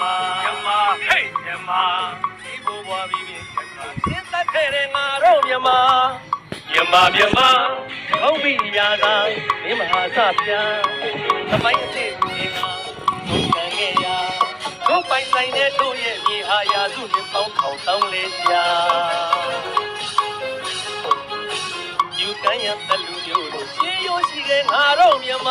မာမြမဟေးမြမဒီဘဘွားပြီးပြီမြမသင်သက်ခဲ့တဲ့ငါတို့မြမမြမမြမဟုတ်ပြီညာသာမင်းမဟာစပြာသမိုင်းအစ်စ်ဒီမှာဘုံတန်ခဲ့ရာတို့ပိုင်ဆိုင်တဲ့တို့ရဲ့မြေဟာရာစုနဲ့ပေါင်းထောင်တောင်းလေကြာယူကမ်းရတဲ့လူမျိုးတို့ရှေးရိုးရှိတဲ့ငါတို့မြမ